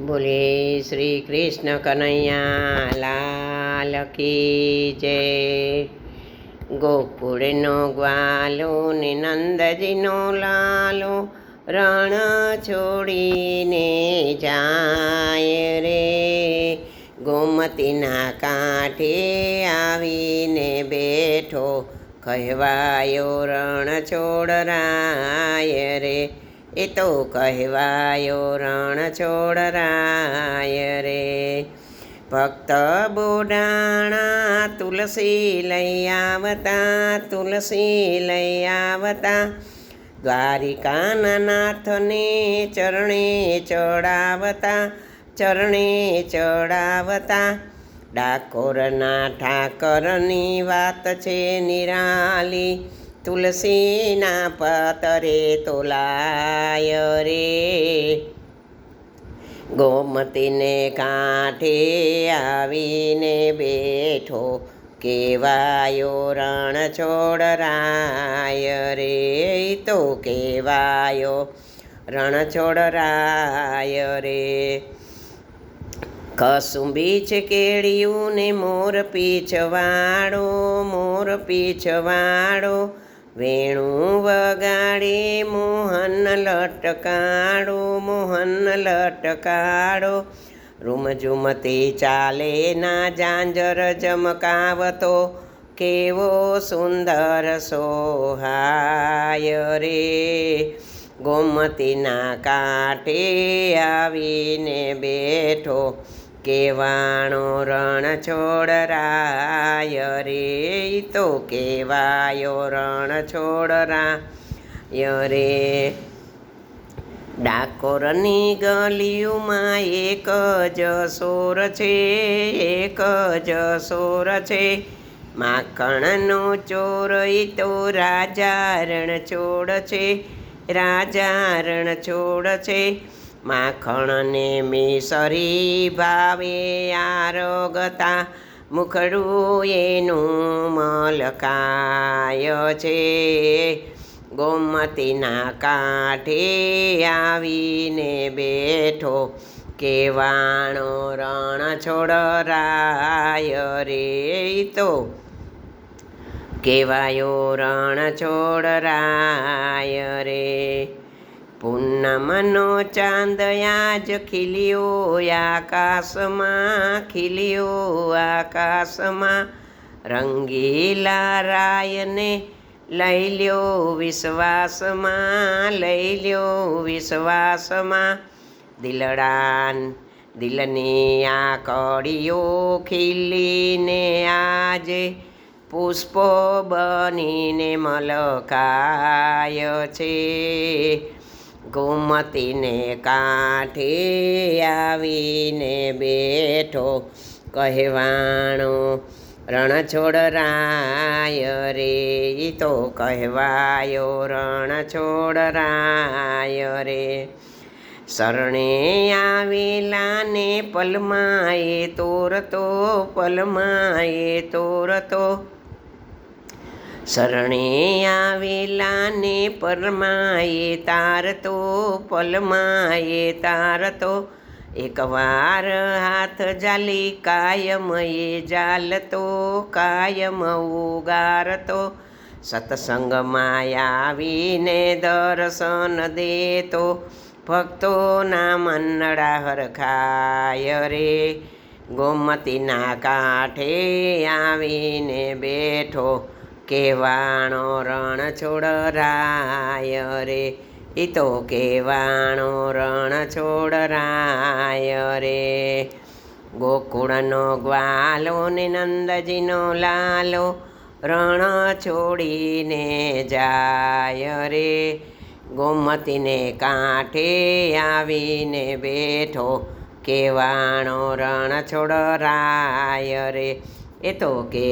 બોલે શ્રી કૃષ્ણ કનૈયા, લાલ કી જય. ગોકુળનો ગ્વાલો ને નંદજીનો લાલો, રણ છોડીને જાય રે. ગોમતીના કાંઠે આવીને બેઠો કહેવાયો રણ છોડરાય રે. એ તો કહેવાયો રણ છોડરાય રે. ભક્ત બોડાણા તુલસી લઈ આવતા, તુલસી લઈ આવતા દ્વારિકાના નાથને ચરણે ચડાવતા ચરણે ચડાવતા. ડાકોરના ઠાકરની વાત છે નિરાલી તુલસીના પતરે તોલાય રે. ગોમતીને કાંઠે આવીને બેઠો કેવાયો રણ છોડરાય રે. તો કેવાયો રણ છોડરાય રે. કસુંબી છે કેળિયું ને મોર પીછવાળો, મોર પીછવાડો વેણું વગાડે, મોહન લટકાડો મોહન લટકાડો. રૂમઝુમતી ચાલે ના જાંજર જમકાવતો, કેવો સુંદર સોહાય રે. ગોમતીના કાંઠે આવીને બેઠો કેવાણો રણ છોડરાય રે તો કેવાયો રણ છોડરાય રે. ડાકોરની ગલીઓમાં એક જ સોર છે, એક જ સોર છે. માખણનો ચોર એ તો રાજા રણ છોડ છે, રાજા રણ છોડ છે. માખણને મિસરી ભાવે આરોગતા મુખડું એનું મલકાય છે. ગોમતીના કાંઠે આવીને બેઠો કેવાણો રણ છોડરાય રે તો. કેવાયો રણ છોડરાય રે. પૂનમનો ચાંદ આજ ખીલ્યો, આકાશમાં ખીલ્યો, આકાશમાં રંગીલા રાયને લઈ લ્યો, વિશ્વાસમાં લઈ લ્યો, વિશ્વાસમાં દિલડાન દિલની આ કડીઓ ખીલીને આજે પુષ્પો બનીને મલકાય છે. ગોમતીને કાંઠે આવીને બેઠો કહેવાણો, રણછોડ રાય રે તો કહેવાયો, રણછોડ રાય રે. શરણે આવેલા ને પલમાએ તોરતો પલમાએ તોરતો શરણે આવેલા ને પરમાએ તારતો, પલમાએ તારતો. એકવાર હાથ જાલી કાયમ એ જાલતો, કાયમ ઉગારતો. સત્સંગમાં આવીને દર્શન દેતો. ભક્તોના મનડા હરખાય રે. ગોમતીના કાંઠે આવીને બેઠો. કેવાણો રણ છોડરાય રે. એ તો કેવાણો રણ છોડરાય રે. ગોકુળનો ગ્વાલો ને નંદજીનો લાલો, રણ છોડીને જાય રે. ગોમતીને કાંઠે આવીને બેઠો, કેવાણો રણ છોડરાય રે. એ તો કે